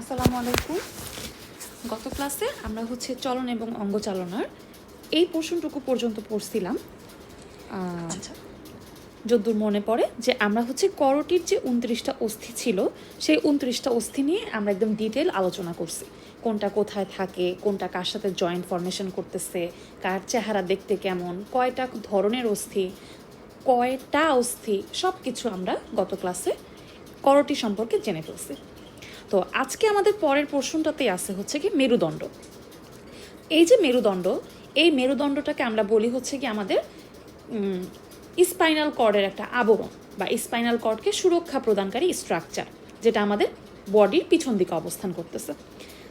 আসসালামু আলাইকুম। গত ক্লাসে আমরা হচ্ছে চলন এবং অঙ্গচালনার এই পোর্শনটুকু পর্যন্ত পড়ছিলাম। আচ্ছা। যদ্দূর মনে পড়ে যে আমরা হচ্ছে করটির যে উনত্রিশটা অস্থি ছিল সেই উনত্রিশটা অস্থি নিয়ে আমরা একদম ডিটেল আলোচনা করছি। কোনটা কোথায় থাকে কোনটা কার সাথে জয়েন্ট ফরমেশন করতেছে কার চেহারা দেখতে কেমন কয়টা ধরনের অস্থি কয়টা অস্থি সব কিছু আমরা গত ক্লাসে করটি সম্পর্কে জেনে ফেলছি। তো আজকে আমাদের পরের পোর্শনটাতে আছে হচ্ছে কি মেরুদণ্ড। এই যে মেরুদণ্ড, এই মেরুদণ্ডটাকে আমরা বলি হচ্ছে কি আমাদের স্পাইনাল কর্ডের একটা আবরণ বা স্পাইনাল কর্ডকে সুরক্ষা প্রদানকারী স্ট্রাকচার যেটা আমাদের বডির পিছন দিকে অবস্থান করতেছে।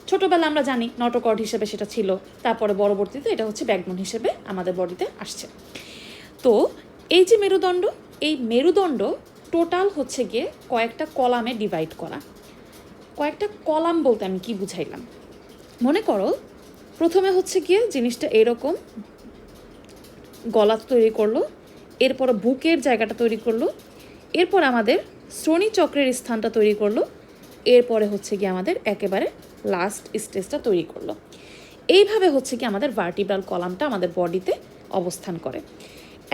ছোটবেলা আমরা জানি নটকর্ড হিসেবে সেটা ছিল, তারপরে পরবর্তীতে এটা হচ্ছে ব্যাকবোন হিসেবে আমাদের বডিতে আসছে। তো এই যে মেরুদণ্ড, এই মেরুদণ্ড টোটাল হচ্ছে গিয়ে কয়েকটা কলামে ডিভাইড করা। কয়েকটা কলাম বলতে আমি কি বুঝাইলাম? মনে করো, প্রথমে হচ্ছে গিয়ে জিনিসটা এরকম গলা তৈরি করল, এরপর বুকের জায়গাটা তৈরি করল, এরপর আমাদের শ্রোণী চক্রের স্থানটা তৈরি করল, এরপরে হচ্ছে গিয়ে আমাদের একেবারে লাস্ট স্টেজটা তৈরি করল। এইভাবে হচ্ছে কি আমাদের ভার্টিব্রাল কলামটা আমাদের বডিতে অবস্থান করে।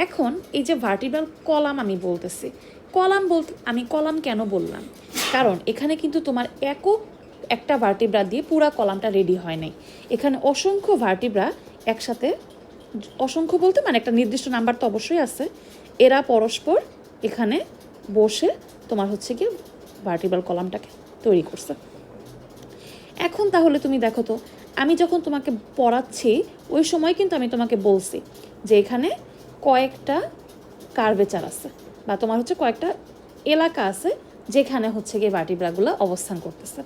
এখন এই যে ভার্টিব্রাল কলাম আমি বলতেছি কলাম বলতে, আমি কলাম কেন বললাম? কারণ এখানে কিন্তু তোমার একক একটা ভার্টিব্রা দিয়ে পুরা কলামটা রেডি হয় নাই। এখানে অসংখ্য ভার্টিব্রা একসাথে, অসংখ্য বলতে মানে একটা নির্দিষ্ট নাম্বার তো অবশ্যই আছে। এরা পরস্পর এখানে বসে তোমার হচ্ছে কি ভার্টিব্রাল কলামটাকে তৈরি করছে। এখন তাহলে তুমি দেখো তো, আমি যখন তোমাকে পড়াচ্ছি, ওই সময় কিন্তু আমি তোমাকে বলছি যে এখানে কয়েকটা কার্ভেচার আছে। বা তোমার হচ্ছে কয়েকটা এলাকা আছে যেখানে হচ্ছে গিয়ে ভার্টিব্রাগুলো অবস্থান করতেছে।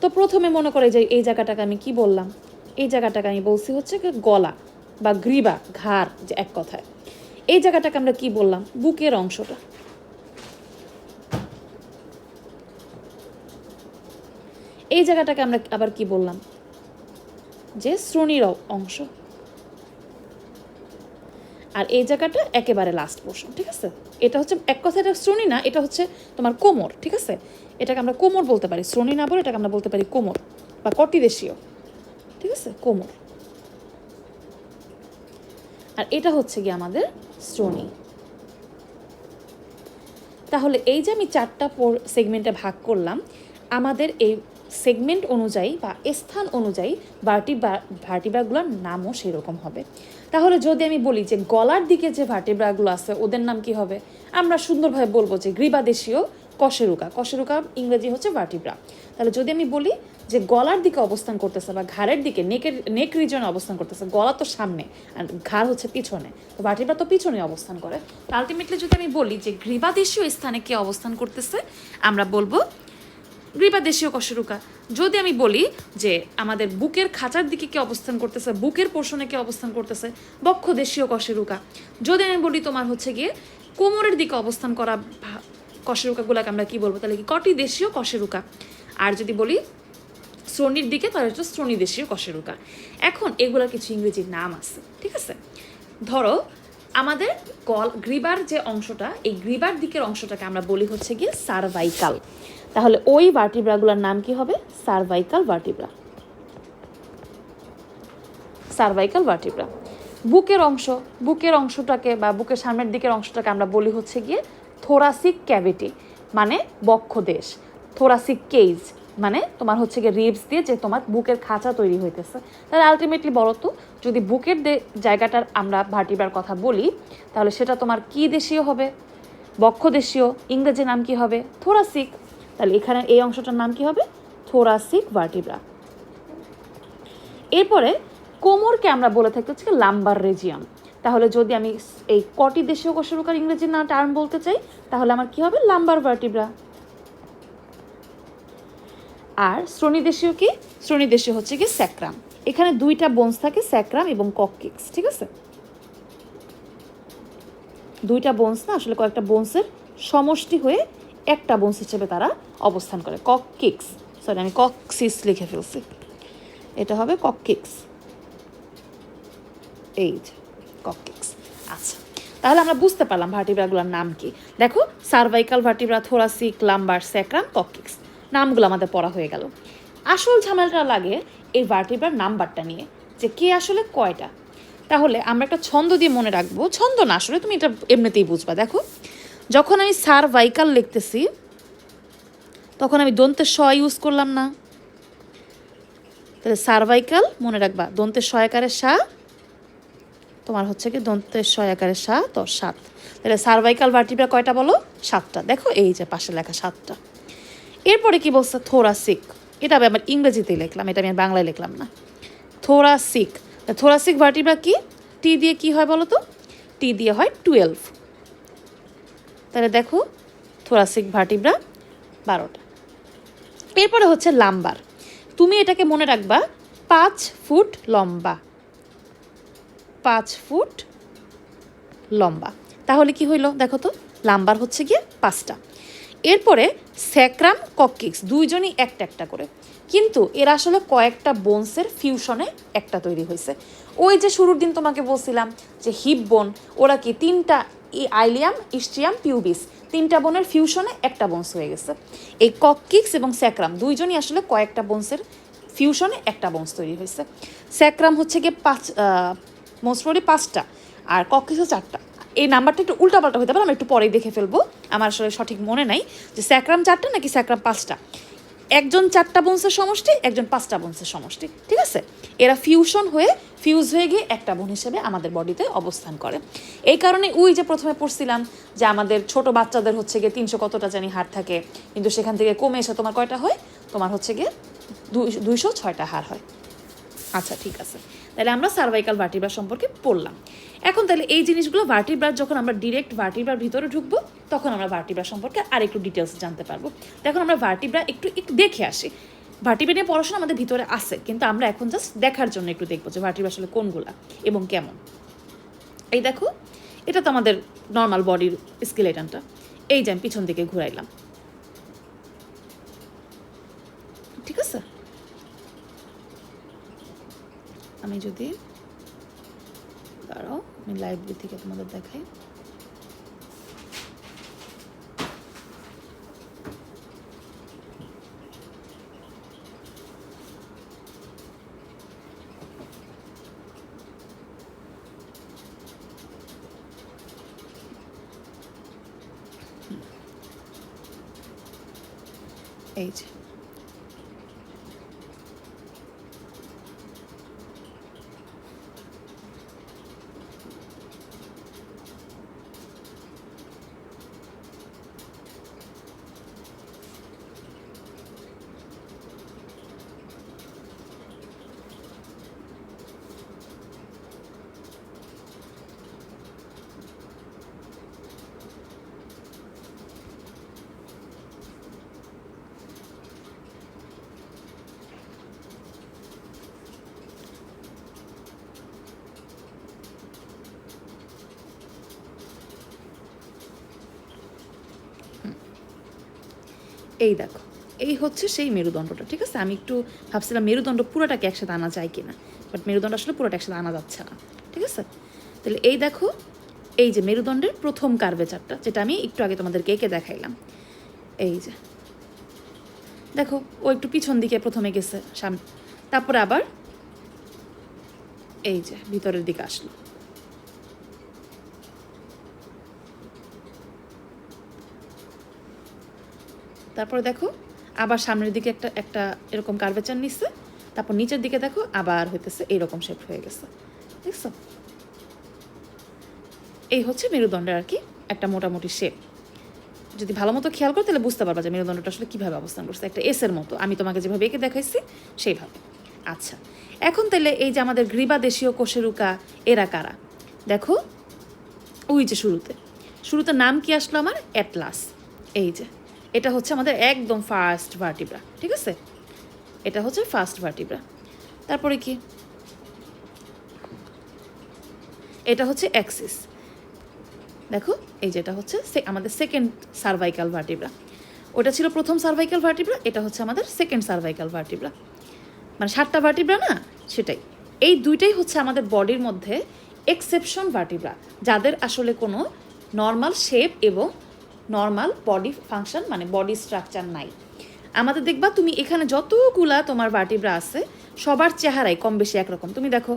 তো প্রথমে মনে করে যে এই জায়গাটাকে আমি কি বললাম? এই জায়গাটাকে আমি বলছি হচ্ছে গলা বা গ্রীবা, ঘাড় যে এক কথায়। এই জায়গাটাকে আমরা কি বললাম? বুকের অংশটা। এই জায়গাটাকে আমরা আবার কি বললাম? যে শ্রোণীর অংশ। আর এই জায়গাটা একেবারে লাস্ট পোর্শন ঠিক আছে? এটা হচ্ছে এক কথা এটা শ্রোণী না, এটা হচ্ছে তোমার কোমর, ঠিক আছে? এটাকে আমরা কোমর বলতে পারি, শ্রোণী না বলে এটাকে আমরা বলতে পারি কোমর বা কটিদেশীয়, ঠিক আছে? কোমর। আর এটা হচ্ছে গিয়ে আমাদের শ্রোণী। তাহলে এই যে আমি চারটা পোর সেগমেন্টে ভাগ করলাম, আমাদের এই সেগমেন্ট অনুযায়ী বা স্থান অনুযায়ী ভার্টিব্রা ভার্টিব্রাগুলোর নামও সেরকম হবে। তাহলে যদি আমি বলি যে গলার দিকে যে ভার্টিব্রাগুলো আছে, ওদের নাম কি হবে? আমরা সুন্দরভাবে বলব যে গ্রীবাদেশীয় কশেরুকা। কশেরুকা ইংরেজি হচ্ছে ভার্টিব্রা তাহলে যদি আমি বলি যে গলার দিকে অবস্থান করতেছে বা ঘাড়ের দিকে, নেকের, নেক রিজনে অবস্থান করতেছে, গলা তো সামনে আর ঘাড় হচ্ছে পিছনে। তো ভার্টিব্রা তো পিছনে অবস্থান করে। আলটিমেটলি যদি আমি বলি যে গ্রীবাদেশীয় স্থানে কে অবস্থান করতেছে, আমরা বলব গ্রীবাদেশীয় কশেরুকা। যদি আমি বলি যে আমাদের বুকের খাঁচার দিকে কে অবস্থান করতেছে, বুকের পোর্শনে কে অবস্থান করতেছে, বক্ষ দেশীয় কশেরুকা। যদি আমি বলি তোমার হচ্ছে গিয়ে কোমরের দিকে অবস্থান করা কশেরুকাগুলোকে আমরা কি বলব? তাহলে কি কটি দেশীয় কশেরুকা? আর যদি বলি শ্রোণীর দিকে, তাহলে হচ্ছে শ্রোণী দেশীয় কশেরুকা। এখন এগুলোর কিছু ইংরেজি নাম আছে, ঠিক আছে? ধরো আমাদের কল, গ্রিবার যে অংশটা, এই গ্রিবার দিকের অংশটাকে আমরা বলি হচ্ছে গিয়ে সার্ভাইকাল তাহলে ওই ভার্টিব্রাগুলোর নাম কি হবে? সার্ভাইকাল ভার্টিব্রা সার্ভাইকাল ভার্টিব্রা বুকের অংশ, বুকের অংশটাকে বা বুকের সামনের দিকের অংশটাকে আমরা বলি হচ্ছে গিয়ে থোরাসিক ক্যাভিটি মানে বক্ষদেশ থোরাসিক কেজ মানে তোমার হচ্ছে গিয়ে রিবস দিয়ে যে তোমার বুকের খাঁচা তৈরি হইতেছে। তাহলে আলটিমেটলি বলো তো যদি বুকের জায়গাটার আমরা ভার্টিব্রার কথা বলি, তাহলে সেটা তোমার কি দেশীয় হবে? বক্ষদেশীয় ইংরেজি নাম কি হবে? থোরাসিক তাহলে এখানে এই অংশটার নাম কি হবে? থোরাসিক ভার্টিব্রা এরপরে কোমরকে আমরা বলে থাকি হচ্ছে লাম্বার রেজিয়ন তাহলে যদি আমি এই কটি দেশীয় কশেরুকার ইংরেজি না টার্ম বলতে চাই, তাহলে আমার কি হবে? লাম্বার ভার্টিব্রা আর শ্রোণীদেশীয় কি? শ্রোণীদেশীয় হচ্ছে কি স্যাক্রাম। এখানে দুইটা বোনস থাকে, স্যাক্রাম এবং কককিক্স ঠিক আছে? দুইটা বোনস না, আসলে কয়েকটা বোনসের সমষ্টি হয়ে একটা বোনস হিসেবে তারা অবস্থান করে। কককিক্স সরি আমি ককসিস লিখে ফেলছি। এটা হবে কককিক্স এই যে কককিক্স আচ্ছা তাহলে আমরা বুঝতে পারলাম ভার্টিব্রাগুলোর নাম কি। দেখো cervical vertebra thoracic lumbar sacrum coccyx নামগুলো আমাদের পড়া হয়ে গেল। আসল ঝামেলাটা লাগে এই ভার্টিব্রার নাম্বারটা নিয়ে, যে কে আসলে কয়টা। তাহলে আমরা একটা ছন্দ দিয়ে মনে রাখব, ছন্দ না আসলে তুমি এটা এমনিতেই বুঝবা। দেখো, যখন আমি সার্ভাইকাল লিখতেছি, তখন আমি দন্তের স ইউজ করলাম না। তাহলে সার্ভাইকাল মনে রাখবা, দন্তের সয়াকারের সা, তোমার হচ্ছে কি দন্তের সয়াকারের সা, তো সাত। তাহলে সার্ভাইকাল ভার্টিব্রা কয়টা বলো? সাতটা। দেখো এই যে পাশে লেখা সাতটা। এরপরে কি বলছে? থোরাসিক এটা আমি আমার ইংরেজিতেই লিখলাম, এটা আমি বাংলায় লিখলাম না। থোরাসিক থোরাসিক ভার্টিব্রা কি? টি দিয়ে কি হয় বলো তো টি দিয়ে হয় টুয়েলভ তাহলে দেখো থোরাসিক ভার্টিব্রা বারোটা। এরপরে হচ্ছে লাম্বার তুমি এটাকে মনে রাখবা, পাঁচ ফুট লম্বা। পাঁচ ফুট লম্বা। তাহলে কি হইল? দেখো তো লাম্বার হচ্ছে গিয়ে পাঁচটা। এরপরে স্যাক্রাম ককিক্স দুইজনই একটা একটা করে। কিন্তু এরা আসলে কয়েকটা বোনসের ফিউশনে একটা তৈরি হয়েছে। ওই যে শুরুর দিন তোমাকে বলছিলাম যে হিপ বোন, ওরা কি তিনটা আইলিয়াম, ইস্ট্রিয়াম, পিউবিস, তিনটা বোনের ফিউশনে একটা বোনস হয়ে গেছে। এই ককিক্স এবং স্যাক্রাম দুইজনই আসলে কয়েকটা বোনসের ফিউশনে একটা বোনস তৈরি হয়েছে। স্যাক্রাম হচ্ছে গিয়ে পাঁচ মোস্টলি পাঁচটা, আর ককিক্সও চারটা। এই নাম্বারটা একটু উল্টাপাল্টা হতে পারে, আমি একটু পরেই দেখে ফেলব। আমার আসলে সঠিক মনে নাই যে স্যাক্রাম চারটা নাকি স্যাক্রাম পাঁচটা। একজন চারটা বংশের সমষ্টি, একজন পাঁচটা বংশের সমষ্টি, ঠিক আছে? এরা ফিউশন হয়ে ফিউজ হয়ে গিয়ে একটা বোন হিসেবে আমাদের বডিতে অবস্থান করে। এই কারণে ওই যে প্রথমে পড়ছিলাম যে আমাদের ছোট বাচ্চাদের হচ্ছে গিয়ে তিনশো কতটা জানি হার থাকে, কিন্তু সেখান থেকে কমে এসে তোমার কয়টা হয়? তোমার হচ্ছে গিয়ে দুইশো ছয়টা হার হয়। আচ্ছা ঠিক আছে। তাহলে আমরা সার্ভাইকাল ভার্টিব্রা সম্পর্কে পড়লাম। এখন তাহলে এই জিনিসগুলো ভার্টিব্রার যখন আমরা ডিরেক্ট ভার্টিব্রার ভিতরে ঢুকবো, তখন আমরা ভার্টিব্রা সম্পর্কে আর একটু ডিটেলস জানতে পারব। এখন আমরা ভার্টিব্রা একটু একটু দেখে আসি। ভার্টিব্রা নিয়ে পড়াশোনা আমাদের ভিতরে আছে, কিন্তু আমরা এখন জাস্ট দেখার জন্য একটু দেখব যে ভার্টিব্রা আসলে কোনগুলা এবং কেমন। এই দেখো, এটা তো আমাদের নর্মাল বডির স্কেলেটনটা এই যে আমি পিছন দিকে ঘুরাইলাম। ঠিক আছে? আমি যদি, দাঁড়াও। আমি লাইব্রেরি থেকে তোমাদের দেখাই এই যে এই দেখো, এই হচ্ছে সেই মেরুদণ্ডটা, ঠিক আছে? আমি একটু ভাবছিলাম মেরুদণ্ড পুরোটাকে একসাথে আনা যায় কিনা বাট মেরুদণ্ড আসলে পুরোটা একসাথে আনা যাচ্ছে না, ঠিক আছে? তাহলে এই দেখো, এই যে মেরুদণ্ডের প্রথম কার্ভেচারটা যেটা আমি একটু আগে তোমাদেরকে এঁকে দেখাইলাম। এই যে, দেখো, ও একটু পিছন দিকে প্রথমে গেছে সামনে তারপরে আবার এই যে ভিতরের দিকে আসলো। তারপরে দেখো, আবার সামনের দিকে একটা একটা এরকম কার্ভেচার নিচ্ছে, তারপর নিচের দিকে দেখো, আবার হইতেছে এইরকম শেপ হয়ে গেছে। দেখছ? এই হচ্ছে মেরুদণ্ডের আর কি একটা মোটামুটি শেপ যদি ভালো মতো খেয়াল করো, তাহলে বুঝতে পারবা যে মেরুদণ্ডটা আসলে কীভাবে অবস্থান করছে। একটা এসের মতো। আমি তোমাকে যেভাবে এঁকে দেখাইছি, সেইভাবে। আচ্ছা এখন তাহলে এই যে আমাদের গ্রীবা দেশীয় কোষেরুকা, এরা কারা? দেখো, ওই যে শুরুতে। শুরুতে নাম কি আসলো আমার? অ্যাটলাস। এই যে। এটা হচ্ছে আমাদের একদম ফার্স্ট ভার্টিব্রা ঠিক আছে? এটা হচ্ছে ফার্স্ট ভার্টিব্রা তারপরে কি? এটা হচ্ছে অ্যাক্সিস দেখো, এই যেটা হচ্ছে আমাদের সেকেন্ড সার্ভাইকাল ভার্টিব্রা ওটা ছিল প্রথম সার্ভাইকাল ভার্টিব্রা এটা হচ্ছে আমাদের সেকেন্ড সার্ভাইকাল ভার্টিব্রা মানে সাতটা ভার্টিব্রা না, সেটাই। এই দুইটাই হচ্ছে আমাদের বডির মধ্যে এক্সেপশন ভার্টিব্রা যাদের আসলে কোনো নর্মাল শেপ এবং নর্মাল বডি ফাংশন মানে বডি স্ট্রাকচার নাই। আমাদের দেখবা তুমি এখানে যতগুলা তোমার ভার্টিব্রা আছে, সবার চেহারাই কম বেশি একরকম। তুমি দেখো,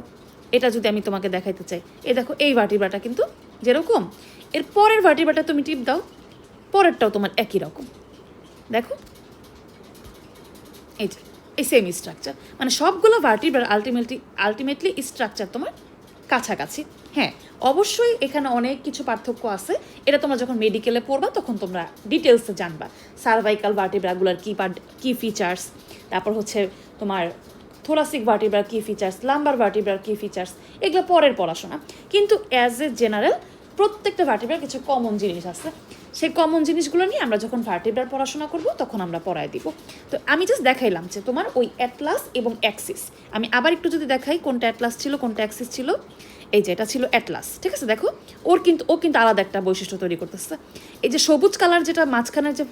এটা যদি আমি তোমাকে দেখাইতে চাই এই দেখো, এই ভার্টিব্রাটা কিন্তু যেরকম। এর পরের ভার্টিব্রাটা তুমি টিপ দাও, পরেরটাও তোমার একই রকম। দেখো, এই যে, এই সেম স্ট্রাকচার মানে সবগুলো ভার্টিব্রার আলটিমেটলি আলটিমেটলি স্ট্রাকচার তোমার কাছাকাছি। হ্যাঁ অবশ্যই এখানে অনেক কিছু পার্থক্য আছে। এটা তোমরা যখন মেডিকেলে পড়বা, তখন তোমরা ডিটেলসে জানবা। সার্ভাইকাল ভার্টিব্রাগুলার কী পার্ট কী ফিচার্স তারপর হচ্ছে তোমার থোরাসিক ভার্টিব্রার কী ফিচার্স লাম্বার ভার্টিব্রার কী ফিচার্স এগুলো পরের পড়াশোনা। কিন্তু অ্যাজ এ জেনারেল প্রত্যেকটা ভার্টিব্রার কিছু কমন জিনিস আছে। সেই কমন জিনিসগুলো নিয়ে আমরা যখন ভার্টিব্রার পড়াশোনা করব, তখন আমরা পড়ায় দিব। তো আমি জাস্ট দেখাইলাম যে তোমার ওই অ্যাটলাস এবং অ্যাক্সিস আমি আবার একটু যদি দেখাই কোনটা অ্যাটলাস ছিল, কোনটা অ্যাক্সিস ছিল। এই যে, এটা ছিল অ্যাটলাস ঠিক আছে? দেখো, ওর কিন্তু, ও কিন্তু আলাদা একটা বৈশিষ্ট্য তৈরি করতেছে। এই যে সবুজ কালার যেটা মাঝখানের যে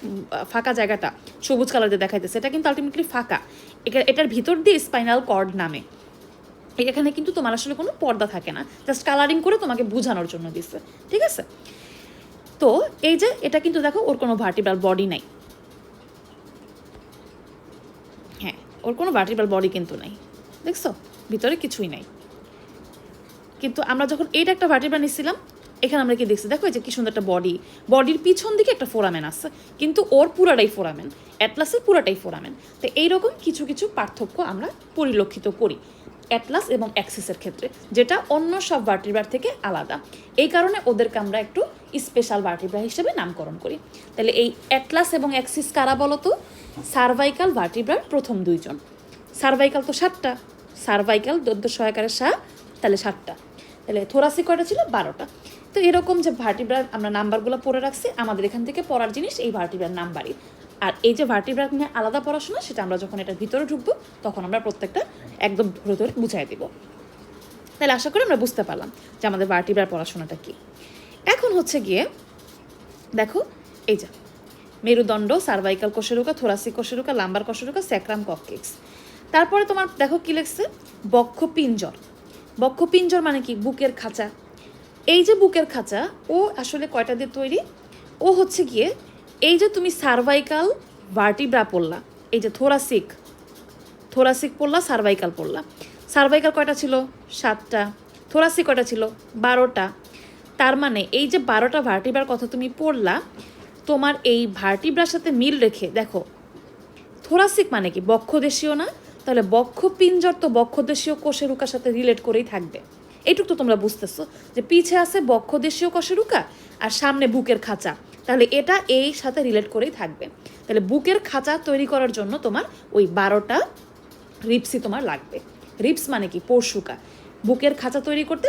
ফাঁকা জায়গাটা, সবুজ কালার যে দেখাইতেছে, এটা কিন্তু আলটিমেটলি ফাঁকা। এটা- এটার ভিতর দিয়ে স্পাইনাল কর্ড নামে। এখানে কিন্তু তোমার আসলে কোনো পর্দা থাকে না। জাস্ট কালারিং করে তোমাকে বোঝানোর জন্য দিচ্ছে ঠিক আছে? তো এই যে এটা কিন্তু দেখো, ওর কোনো ভার্টিব্রাল বডি নাই। হ্যাঁ ওর কোনো ভার্টিব্রাল বডি কিন্তু নাই। দেখছ? ভিতরে কিছুই নাই। কিন্তু আমরা যখন এইটা একটা ভার্টিব্রা নিচ্ছিলাম এখানে আমরা কি দেখছি? দেখো এই যে কি সুন্দর একটা বডি বডির পিছন দিকে একটা ফোরামেন আছে, কিন্তু ওর পুরাটাই ফোরামেন অ্যাটলাসের পুরাটাই ফোরামেন তো এইরকম কিছু কিছু পার্থক্য আমরা পরিলক্ষিত করি অ্যাটলাস এবং অ্যাক্সিসের ক্ষেত্রে, যেটা অন্য সব ভার্টিব্রার থেকে আলাদা। এই কারণে ওদেরকে আমরা একটু স্পেশাল ভার্টিব্রা হিসেবে নামকরণ করি। তাহলে এই অ্যাটলাস এবং অ্যাক্সিস কারা বলতো? সার্ভাইকাল ভার্টিব্রার প্রথম দুইজন। সার্ভাইকাল তো সাতটা। সার্ভাইকাল দদ্য সহায়কারের সা তাহলে সাতটা। তাহলে থোরাসিক কয়টা ছিল? বারোটা। তো এরকম যে ভার্টিব্রার আমরা নাম্বারগুলো পড়ে রাখছি, আমাদের এখান থেকে পড়ার জিনিস এই ভার্টিব্রার নাম্বারই। আর এই যে ভার্টিব্রার নিয়ে আলাদা পড়াশোনা, সেটা আমরা যখন এটার ভিতরে ঢুকবো, তখন আমরা প্রত্যেকটা একদম ধরে ধরে বুঝাই দিব। তাহলে আশা করি আমরা বুঝতে পারলাম যে আমাদের ভার্টিব্রার পড়াশোনাটা কী। এখন হচ্ছে গিয়ে, দেখো, এই যে, মেরুদণ্ড সার্ভাইকাল কোষেরুকা থোরাসিক কোষেরুকা লাম্বার কোষেরুকা স্যাক্রাম কককেক্স তারপরে তোমার, দেখো কি লিখছে? বক্ষপিঞ্জর। বক্ষপিঞ্জর মানে কি? বুকের খাঁচা। এই যে বুকের খাঁচা, ও আসলে কয়টা দিয়ে তৈরি? ও হচ্ছে গিয়ে, এই যে তুমি সার্ভাইকাল ভার্টিব্রা পড়লা এই যে থোরাসিক থোরাসিক পড়লা সার্ভাইকাল পড়লা সার্ভাইকাল কয়টা ছিল? সাতটা। থোরাসিক কয়টা ছিল? বারোটা। তার মানে এই যে বারোটা ভার্টিব্রার কথা তুমি পড়লা, তোমার এই ভার্টিব্রার সাথে মিল রেখে, দেখো, থোরাসিক মানে কি? বক্ষদেশীয় না? তাহলে বক্ষপিঞ্জর তো বক্ষদেশীয় কোষেরুকার সাথে রিলেট করেই থাকবে। এইটুকু তো তোমরা বুঝতেছো যে পিছে আছে বক্ষদেশীয় কোষেরুকা আর সামনে বুকের খাঁচা। তাহলে এটা এই সাথে রিলেট করেই থাকবে। তাহলে বুকের খাঁচা তৈরি করার জন্য তোমার ওই বারোটা রিপসই তোমার লাগবে। রিপস মানে কি? পরশুকা বুকের খাঁচা তৈরি করতে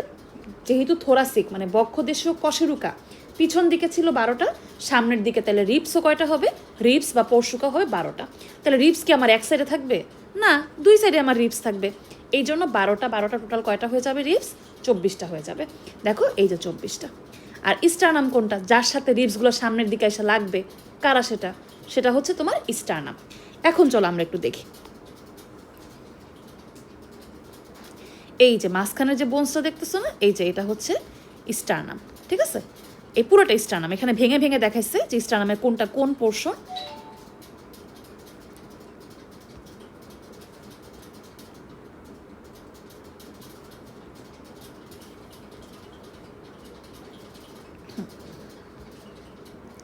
যেহেতু থোরাসিক মানে বক্ষদেশীয় কশেরুকা। পিছন দিকে ছিল বারোটা, সামনের দিকে তাহলে রিপসও কয়টা হবে? রিপস বা পরশুকা হবে বারোটা। তাহলে রিপস কি আমার এক সাইডে থাকবে? না, দুই সাইডে আমার রিপস থাকবে। এই জন্য বারোটা বারোটা টোটাল কয়টা হয়ে যাবে রিপস? চব্বিশটা হয়ে যাবে। দেখো, এই যে চব্বিশটা। আর স্টারনাম কোনটা? যার সাথে রিপসগুলো সামনের দিকে এসে লাগবে, কারা সেটা? সেটা হচ্ছে তোমার স্টারনাম এখন চলো আমরা একটু দেখি। এই যে মাঝখানের যে বোনসটা দেখতেছো না, এই যে এটা হচ্ছে স্টারনাম ঠিক আছে? এই পুরোটা স্টারনাম এখানে ভেঙে ভেঙে দেখাইছে যে স্টারনামের কোনটা কোন পোর্শন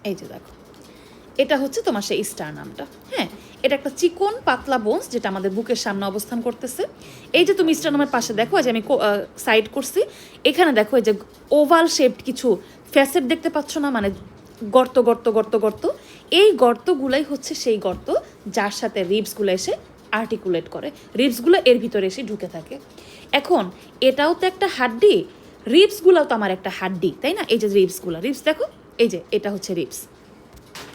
এই যে দেখো, এটা হচ্ছে তোমার সেই স্টার নামটা হ্যাঁ? এটা একটা চিকন, পাতলা বোনস যেটা আমাদের বুকের সামনে অবস্থান করতেছে। এই যে তুমি স্টার নামের পাশে দেখো যে আমি সাইড করছি, এখানে দেখো এই যে ওভাল শেপড কিছু ফ্যাসেট দেখতে পাচ্ছ না মানে গর্ত গর্ত গর্ত গর্ত। এই গর্তগুলাই হচ্ছে সেই গর্ত যার সাথে রিবসগুলো এসে আর্টিকুলেট করে। রিবসগুলো এর ভিতরে এসে ঢুকে থাকে। এখন, এটাও তো একটা হাড্ডি রিবসগুলোও তো আমার একটা হাড্ডি, তাই না? এই যে রিবসগুলো রিবস দেখো, এই যে এটা হচ্ছে রিবস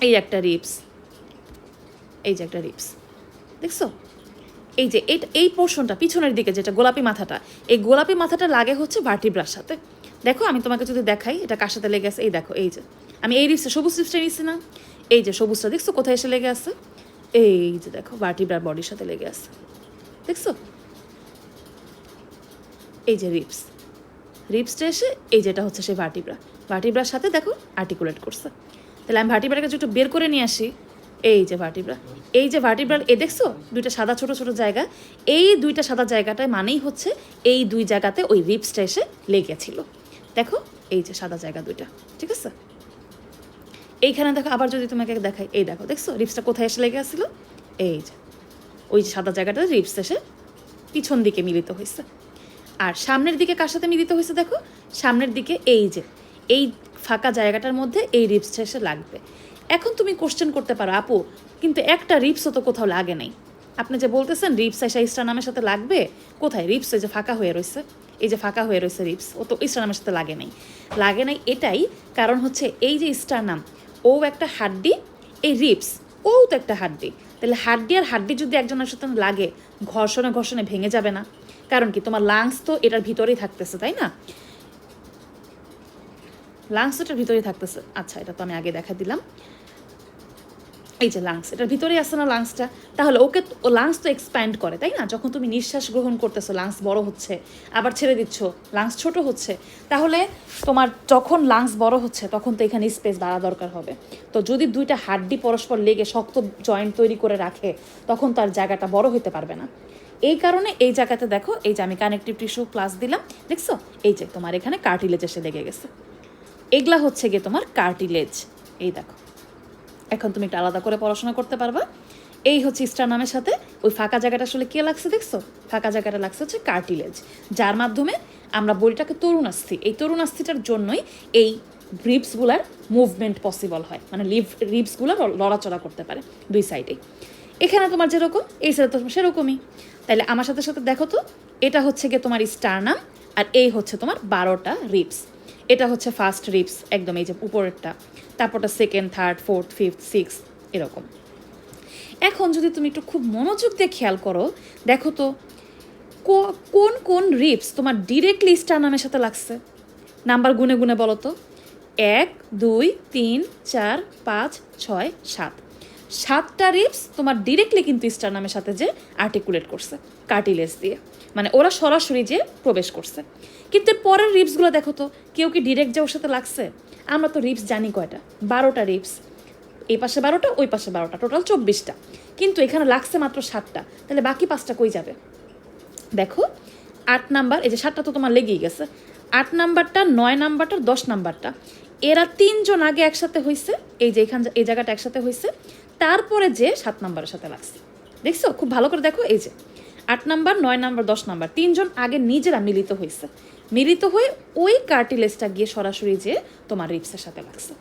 এই একটা রিপস এই যে একটা রিপস দেখছ? এই যে এই এই পোর্শনটা পিছনের দিকে যেটা গোলাপি মাথাটা, এই গোলাপি মাথাটা লাগে হচ্ছে ভার্টিব্রার সাথে। দেখো, আমি তোমাকে যদি দেখাই, এটা কার সাথে লেগে আছে? এই দেখো, এই যে। আমি এই রিপসটা সবুজ রিপসটা নিচ্ছি না। এই যে সবুজটা, দেখছ, কোথায় এসে লেগে আছে? এই যে দেখো ভার্টিব্রার বডির সাথে লেগে আছে। দেখছ? এই যে রিপস রিপসটা এসে, এই যেটা হচ্ছে সেই ভার্টিব্রা ভার্টিব্রার সাথে দেখো আর্টিকুলেট করছে। তাহলে আমি ভার্টিব্রাকে একটু বের করে নিয়ে আসি এই যে ভার্টিব্রা এই যে ভার্টিব্রাল এ দেখছ? দুইটা সাদা ছোট ছোট জায়গা। এই দুইটা সাদা জায়গাটায় মানেই হচ্ছে এই দুই জায়গাতে ওই রিপসটা এসে লেগেছিল। দেখো, এই যে সাদা জায়গা দুইটা, ঠিক আছে? এইখানে দেখো, আবার যদি তোমাকে দেখাই, এই দেখো, দেখছ? রিপসটা কোথায় এসে লেগে আসছিল এই যে, ওই যে সাদা জায়গাটা রিপস এসে পিছন দিকে মিলিত হয়েছে। আর সামনের দিকে কার সাথে মিলিত হয়েছে দেখো? সামনের দিকে এই যে, এই ফাঁকা জায়গাটার মধ্যে এই রিপসটা এসে লাগবে। এখন তুমি কোশ্চেন করতে পারো, আপু, কিন্তু একটা রিপসও তো কোথাও লাগে নাই। আপনি যে বলতেছেন রিপস এসে ইস্টা নামের সাথে লাগবে, কোথায়? রিপস এই যে ফাঁকা হয়ে রয়েছে, এই যে ফাঁকা হয়ে রয়েছে রিপস ও তো ইস্টার নামের সাথে লাগে নাই। লাগে নাই এটাই কারণ হচ্ছে এই যে ইস্টার নাম ও একটা হাড্ডি, এই রিপস ও তো একটা হাড্ডি। তাহলে হাড্ডি আর হাড্ডি যদি একজনের সাথে লাগে, ঘর্ষণে ঘর্ষণে ভেঙে যাবে না। কারণ কি? তোমার লাংস তো এটার ভিতরেই থাকতেছে, তাই না? লাংস এটার ভিতরেই থাকতেছে। আচ্ছা এটা তো আমি আগে দেখা দিলাম। এই যে লাংস এটার ভিতরেই আসছে না লাংসটা তাহলে ওকে ও লাংস তো এক্সপ্যান্ড করে, তাই না? যখন তুমি নিঃশ্বাস গ্রহণ করতেছো লাংস বড় হচ্ছে, আবার ছেড়ে দিচ্ছ লাংস ছোট হচ্ছে, তাহলে তোমার যখন লাংস বড় হচ্ছে, তখন তো এখানে স্পেস বাড়া দরকার হবে। তো যদি দুইটা হাড্ডি পরস্পর লেগে শক্ত জয়েন্ট তৈরি করে রাখে, তখন তার জায়গাটা বড় হতে পারবে না। এই কারণে এই জায়গাতে দেখো, এই যে আমি কানেকটিভ টিস্যু প্লাস দিলাম, দেখছ? এই যে তোমার এখানে কার্টিলেজ এসে লেগে গেছে। এগুলা হচ্ছে গিয়ে তোমার কার্টিলেজ এই দেখো। এখন তুমি একটু আলাদা করে পড়াশোনা করতে পারবা। এই হচ্ছে স্টার নামের সাথে, ওই ফাঁকা জায়গাটা আসলে কে লাগছে দেখছ? ফাঁকা জায়গাটা লাগছে হচ্ছে কার্টিলেজ যার মাধ্যমে আমরা বইটাকে তরুণ আস্থি এই তরুণ আস্থিটার জন্যই এই রিপসগুলার মুভমেন্ট পসিবল হয়। মানে লিভ রিপসগুলো লড়াচড়া করতে পারে দুই সাইডেই এখানে তোমার যেরকম, এই সাইডে তো সেরকমই। তাহলে আমার সাথে সাথে দেখো তো, এটা হচ্ছে গিয়ে তোমার স্টার নাম, আর এই হচ্ছে তোমার বারোটা রিপস এটা হচ্ছে ফার্স্ট রিপস একদম এই যে উপরেরটা। তারপরটা second third fourth fifth six এরকম। এখন যদি তুমি একটু খুব মনোযোগ দিয়ে খেয়াল করো, দেখো তো কোন কোন রিপস তোমার ডিরেক্টলি স্টার নামের সাথে লাগছে? নাম্বার গুনে গুনে বলো তো। এক, দুই, তিন, চার, পাঁচ, ছয়, সাত। সাতটা রিপস তোমার ডিরেক্টলি কিন্তু স্টার নামের সাথে যে আর্টিকুলেট করছে কার্টিলেজ দিয়ে। মানে ওরা সরাসরি যে প্রবেশ করছে। কিন্তু পরের রিপসগুলো দেখো তো, কেউ কি ডিরেক্ট যে ওর সাথে লাগছে? আমরা তো রিপস জানি কয়টা? বারোটা রিপস এই পাশে বারোটা, ওই পাশে বারোটা টোটাল চব্বিশটা। কিন্তু এখানে লাগছে মাত্র সাতটা। তাহলে বাকি পাঁচটা কই যাবে? দেখো, আট নাম্বার, এই যে সাতটা তো তোমার লেগেই গেছে। আট নাম্বারটা, নয় নাম্বারটা, দশ নাম্বারটা। এরা তিনজন আগে একসাথে হয়েছে এই যে এখান, এই জায়গাটা একসাথে হয়েছে তারপরে যে সাত নাম্বারের সাথে লাগছে। দেখছ? খুব ভালো করে দেখো, এই যে আট নাম্বার, নয় নাম্বার, দশ নাম্বার, তিনজন আগে নিজেরা মিলিত হয়েছে মিলিত হয়ে ওই কার্টিলেজটা গিয়ে সরাসরি যে তোমার রিপসের সাথে লাগছে।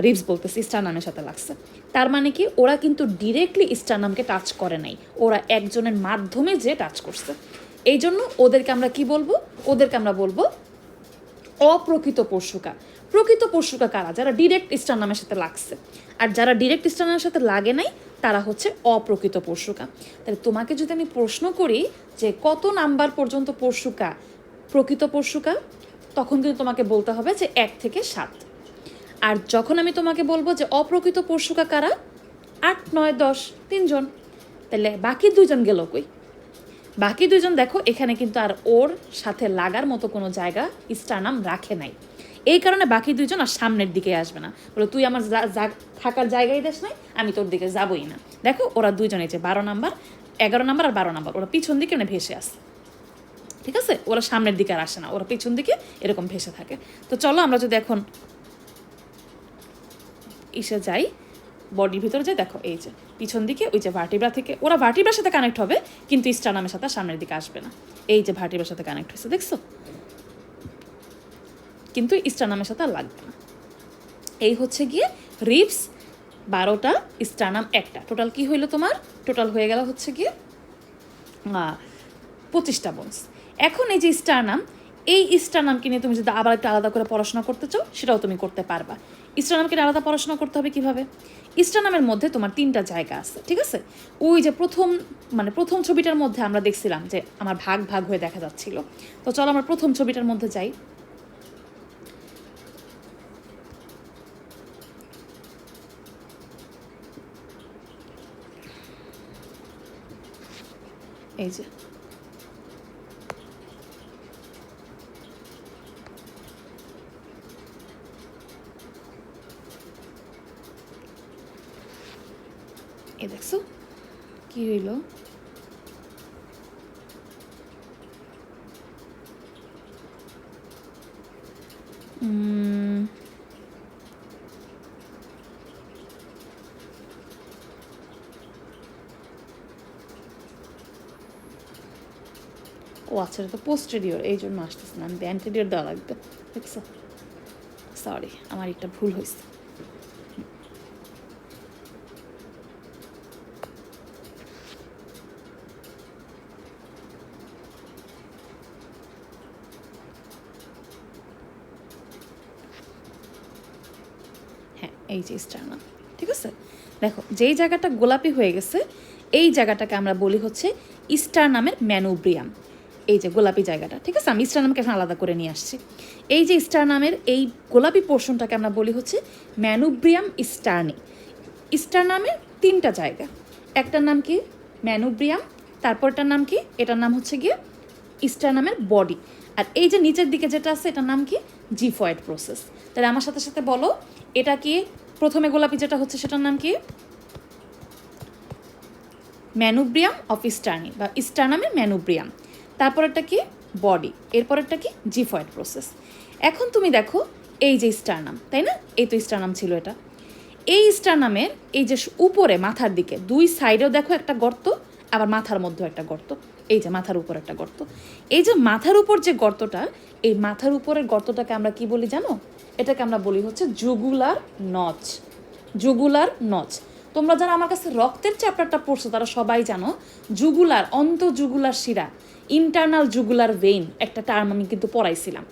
রিপস বলতেছি নামের সাথে লাগছে। তার মানে কি? ওরা কিন্তু ডিরেক্টলি নামকে টাচ করে নাই। ওরা একজনের মাধ্যমে যে টাচ করছে। এই জন্য ওদেরকে আমরা কি বলব? ওদেরকে আমরা বলব অপ্রকৃত পশুকা প্রকৃত পশুকা কারা? যারা ডিরেক্ট নামের সাথে লাগছে। আর যারা ডিরেক্ট স্টার সাথে লাগে নাই, তারা হচ্ছে অপ্রকৃত পরশুকা। তাহলে তোমাকে যদি আমি প্রশ্ন করি যে কত নাম্বার পর্যন্ত পশুকা প্রকৃত পশুকা তখন কিন্তু তোমাকে বলতে হবে যে এক থেকে সাত। আর যখন আমি তোমাকে বলব যে অপ্রকৃত পশুকা কারা? আট, নয়, দশ, তিনজন। তাহলে বাকি দুইজন গেল কই? বাকি দুজন দেখো, এখানে কিন্তু আর ওর সাথে লাগার মতো কোনো জায়গা স্টারনাম রাখে নাই। এই কারণে বাকি দুইজন আর সামনের দিকে আসবে না। বলো, তুই আমার যা- যা- থাকার জায়গায় দেশ নাই, আমি তোর দিকে যাবই না। দেখো, ওরা দুইজনে যে বারো নাম্বার, এগারো নাম্বার আর বারো নাম্বার, ওরা পিছন দিকে না ভেসে আসে। ঠিক আছে? ওরা সামনের দিকে আর আসে না, ওরা পিছন দিকে এরকম ভেসে থাকে। তো চলো, আমরা যদি এখন ইসে যাই, বডির ভিতরে যাই, দেখো, এই যে পিছন দিকে, ওই যে ভার্টিব্রা থেকে, ওরা ভার্টিব্রার সাথে কানেক্ট হবে, কিন্তু স্টানামের সাথে সামনের দিকে আসবে না। এই যে ভার্টিব্রার সাথে কানেক্ট হয়েছে, দেখছ? কিন্তু স্টানামের সাথে আর লাগবে না। এই হচ্ছে গিয়ে রিপস বারোটা স্টানাম একটা। টোটাল কি হইল তোমার? টোটাল হয়ে গেল হচ্ছে গিয়ে পঁচিশটা বোনস এখন এই যে স্টারনাম এই স্টারনামকে নিয়ে তুমি যদি আবার একটু আলাদা করে পড়াশোনা করতে চাও, সেটাও তুমি করতে পারবা। স্টারনামকে আলাদা পড়াশোনা করতে হবে কীভাবে? স্টারনামের মধ্যে তোমার তিনটা জায়গা আছে, ঠিক আছে? ওই যে প্রথম মানে প্রথম ছবিটার মধ্যে আমরা দেখছিলাম যে আমার ভাগ ভাগ হয়ে দেখা যাচ্ছিল। তো চলো আমরা প্রথম ছবিটার মধ্যে যাই। এই যে। এই দেখছ? কি হইল? আচ্ছা তো পোস্টেরিয়র এই জন্য আসতেছে না। আমি অ্যান্টেরিয়র দেওয়া লাগবে। দেখছ? সরি আমার একটা ভুল হয়েছে। হ্যাঁ এই যে স্টারনাম ঠিক আছে? দেখো, যেই জায়গাটা গোলাপি হয়ে গেছে, এই জায়গাটাকে আমরা বলি হচ্ছে ইস্টার নামের ম্যানুব্রিয়াম। এই যে গোলাপি জায়গাটা, ঠিক আছে? আমি ইস্টার নামকে এখন আলাদা করে নিয়ে আসছি। এই যে স্টার নামের এই গোলাপি পোর্শনটাকে আমরা বলি হচ্ছে ম্যানুব্রিয়াম স্টার্নি। স্টার নামের তিনটা জায়গা। একটার নাম কি ম্যানুব্রিয়াম, তারপরটার নাম কি, এটার নাম হচ্ছে গিয়ে ইস্টার নামের বডি। আর এই যে নিচের দিকে যেটা আছে, এটার নাম কি? Xiphoid process. তাহলে আমার সাথে সাথে বলো, এটা কি প্রথমে গোলাপি যেটা হচ্ছে, সেটার নাম কি? ম্যানুব্রিয়াম অফ ইস্টার্নি বা ইস্টার্নামের ম্যানুব্রিয়াম। তারপরেরটা কি? বডি এরপরেরটা কি? জিফয়েড প্রসেস এখন তুমি দেখো, এই যে স্টারনাম তাই না? এই তো স্টারনাম ছিল এটা। এই স্টারনামের এই যে উপরে মাথার দিকে, দুই সাইডেও দেখো একটা গর্ত, আবার মাথার মধ্যেও একটা গর্ত। এই যে মাথার উপর একটা গর্ত। এই যে মাথার উপর যে গর্তটা, এই মাথার উপরের গর্তটাকে আমরা কি বলি জানো? এটাকে আমরা বলি হচ্ছে জুগুলার নচ জুগুলার নচ তোমরা যারা আমার কাছে রক্তের চ্যাপ্টারটা পড়ছো, তারা সবাই জানো জুগুলার অন্ত জুগুলার শিরা। ইন্টারনাল জুগুলার ভেইন একটা টার্ম আমি কিন্তু পড়াইছিলাম।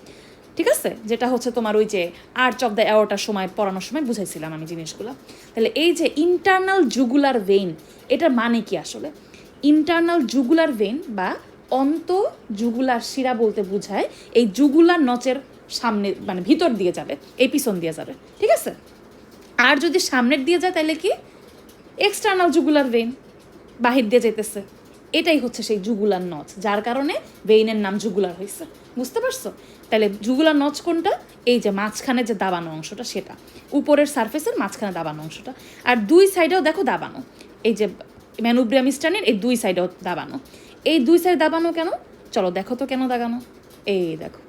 ঠিক আছে? যেটা হচ্ছে তোমার ওই যে আর্চ অফ দ্য অ্যাওয়ারটার সময়, পড়ানোর সময় বুঝাইছিলাম আমি জিনিসগুলো। তাহলে এই যে ইন্টারনাল জুগুলার ভেইন এটার মানে কি আসলে? ইন্টারনাল জুগুলার ভেইন বা অন্ত জুগুলার শিরা বলতে বোঝায়, এই জুগুলার নচের সামনে মানে ভিতর দিয়ে যাবে, এই পিছন দিয়ে যাবে। ঠিক আছে? আর যদি সামনের দিয়ে যায় তাহলে কি? এক্সটার্নাল জুগুলার ভেইন বাহির দিয়ে যেতেছে এটাই হচ্ছে সেই জুগুলার নচ যার কারণে ভেইনের নাম জুগুলার হয়েছে। বুঝতে পারছ? তাহলে জুগুলার নচ কোনটা? এই যে মাঝখানে যে দাবানো অংশটা, সেটা। উপরের সারফেসের মাঝখানে দাবানো অংশটা। আর দুই সাইডেও দেখো দাবানো। এই যে ম্যানুব্রিয়াম স্টানের এই দুই সাইডেও দাবানো। এই দুই সাইড দাবানো কেন? চলো দেখো তো কেন দাগানো। এই দেখো।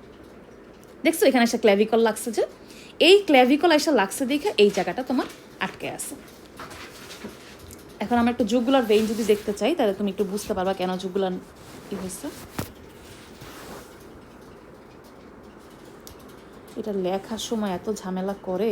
দেখছ, এখানে একটা ক্ল্যাভিকল লাগছে যে? এই ক্ল্যাভিকল এসে লাগছে দেখে এই জায়গাটা তোমার আটকে আছে। এখন আমরা একটু যুগগুলার ভেইন যদি দেখতে চাই, তাহলে তুমি একটু বুঝতে পারবা কেন যুগগুলার ই হয়েছে। এটা লেখার সময় এত ঝামেলা করে।